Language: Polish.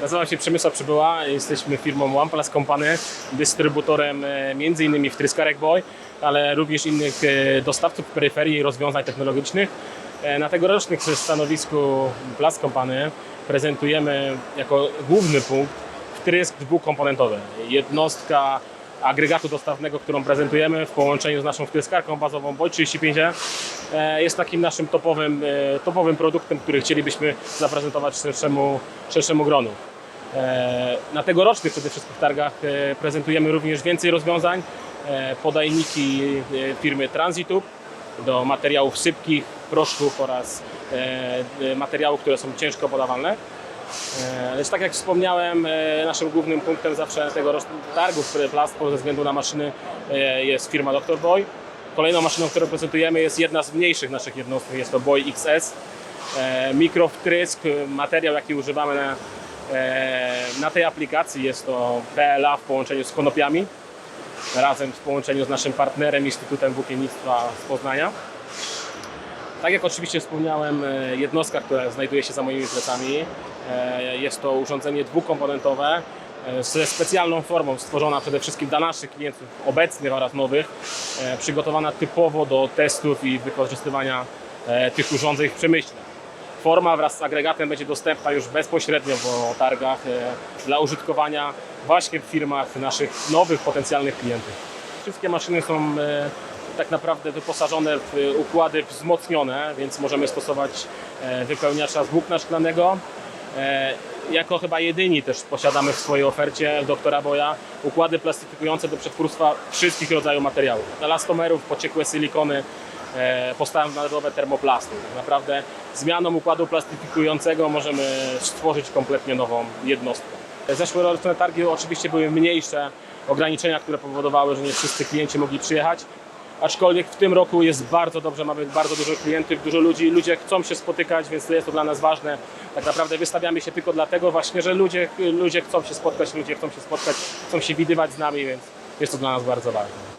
Nazywam się Przemysław Przybyła, jesteśmy firmą OnePlus Company, dystrybutorem e, m.in. wtryskarek Boy, ale również innych e, dostawców peryferii i rozwiązań technologicznych. E, Na tegorocznym stanowisku Plus Company prezentujemy jako główny punkt wtrysk dwukomponentowy. Jednostka agregatu dostawnego, którą prezentujemy w połączeniu z naszą wtryskarką bazową Boy 35 e, jest takim naszym topowym, e, topowym produktem, który chcielibyśmy zaprezentować szerszemu, szerszemu gronu. E, Na tegorocznych przede wszystkim targach e, prezentujemy również więcej rozwiązań, e, podajniki e, firmy Transitub do materiałów sypkich, proszków oraz e, e, materiałów, które są ciężko podawalne. E, Lecz tak jak wspomniałem, e, naszym głównym punktem zawsze tegorocznych targów Plastpo ze względu na maszyny e, jest firma Dr. Boy. Kolejną maszyną, którą prezentujemy jest jedna z mniejszych naszych jednostek, jest to Boy XS. E, Mikrowtrysk, materiał jaki używamy na, e, na tej aplikacji jest to PLA w połączeniu z konopiami, razem w połączeniu z naszym partnerem Instytutem Włókiennictwa z Poznania. Tak jak oczywiście wspomniałem, e, jednostka, która znajduje się za moimi plecami, jest to urządzenie dwukomponentowe ze specjalną formą, stworzona przede wszystkim dla naszych klientów obecnych oraz nowych, e, przygotowana typowo do testów i wykorzystywania e, tych urządzeń w przemyśle. Forma wraz z agregatem będzie dostępna już bezpośrednio po targach e, dla użytkowania właśnie w firmach naszych nowych potencjalnych klientów. Wszystkie maszyny są tak naprawdę wyposażone w układy wzmocnione, więc możemy stosować wypełniacza z włókna szklanego. E, Jako chyba jedyni też posiadamy w swojej ofercie doktora Boja układy plastyfikujące do przetwórstwa wszystkich rodzajów materiałów. Elastomerów, pociekłe silikony, e, postandarowe termoplasty. Tak naprawdę zmianą układu plastyfikującego możemy stworzyć kompletnie nową jednostkę. Zeszłoroczne targi oczywiście były mniejsze, ograniczenia, które powodowały, że nie wszyscy klienci mogli przyjechać. Aczkolwiek w tym roku jest bardzo dobrze, mamy bardzo dużo klientów, dużo ludzi, ludzie chcą się spotykać, więc jest to dla nas ważne. Tak naprawdę wystawiamy się tylko dlatego właśnie, że ludzie, ludzie chcą się spotkać, ludzie chcą się spotkać, chcą się widywać z nami, więc jest to dla nas bardzo ważne.